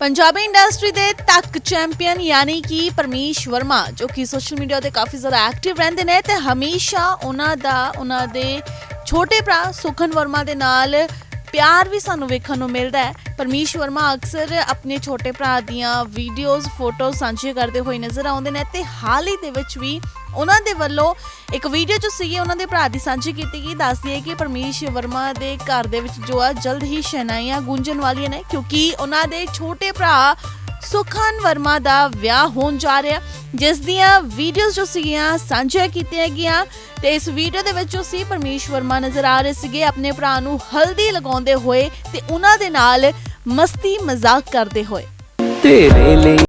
Punjabi industry ਦੇ ਤੱਕ champion ਯਾਨੀ ਕਿ ਪਰਮੇਸ਼ ਵਰਮਾ, ਜੋ ਕਿ ਸੋਸ਼ਲ ਮੀਡੀਆ ਤੇ ਕਾਫੀ ਜ਼ਿਆਦਾ ਐਕਟਿਵ ਰਹਿੰਦੇ ਨੇ ਤੇ ਹਮੇਸ਼ਾ ਉਹਨਾਂ ਦਾ, ਉਹਨਾਂ ਦੇ ਛੋਟੇ ਭਰਾ ਸੁਖਨ ਵਰਮਾ ਦੇ ਨਾਲ ਪਿਆਰ ਵੀ ਸਾਨੂੰ ਵੇਖਣ ਨੂੰ ਮਿਲਦਾ ਹੈ। ਪਰਮੇਸ਼ ਵਰਮਾ ਅਕਸਰ ਆਪਣੇ ਛੋਟੇ ਭਰਾ ਦੀਆਂ ਵੀਡੀਓਜ਼ ਫੋਟੋਜ਼ ਸਾਂਝੇ ਕਰਦੇ ਹੋਏ ਨਜ਼ਰ ਆਉਂਦੇ ਨੇ ਤੇ ਹਾਲ ਹੀ ਦੇ ਵਿੱਚ ਵੀ ਉਹਨਾਂ ਦੇ ਵੱਲੋਂ ਇੱਕ ਵੀਡੀਓ ਚ ਸੀਗੇ, ਉਹਨਾਂ ਦੇ ਭਰਾ ਦੀ ਸਾਂਝੀ ਕੀਤੀ ਗਈ। ਦੱਸਦੀ ਹੈ ਕਿ ਪਰਮੇਸ਼ ਵਰਮਾ ਦੇ ਘਰ ਦੇ ਵਿੱਚ ਜੋ ਆ, ਜਲਦ ਹੀ ਸ਼ਹਿਨਾਈਆਂ ਗੂੰਜਣ ਵਾਲੀਆਂ ਨੇ ਕਿਉਂਕਿ ਉਹਨਾਂ ਦੇ ਛੋਟੇ ਭਰਾ ਸੁਖਨ ਵਰਮਾ ਦਾ ਵਿਆਹ ਹੋਣ ਜਾ ਰਿਹਾ। ਜਿਸ ਦੀਆਂ ਵੀਡੀਓਜ਼ ਜੋ ਸੀਗੀਆਂ, ਸਾਂਝੀਆਂ ਕੀਤੀਆਂ ਗਈਆਂ। ਤੇ ਇਸ ਵੀਡੀਓ ਦੇ ਵਿੱਚ ਜੋ ਸੀ ਪਰਮੇਸ਼ ਵਰਮਾ ਨਜ਼ਰ ਆ ਰਹੇ ਸੀਗੇ, ਆਪਣੇ ਭਰਾ ਨੂੰ ਹਲਦੀ ਲਗਾਉਂਦੇ ਹੋਏ ਤੇ ਉਹਨਾਂ ਦੇ ਨਾਲ ਮਸਤੀ ਮਜ਼ਾਕ ਕਰਦੇ ਹੋਏ। ਤੇਰੇ ਲਈ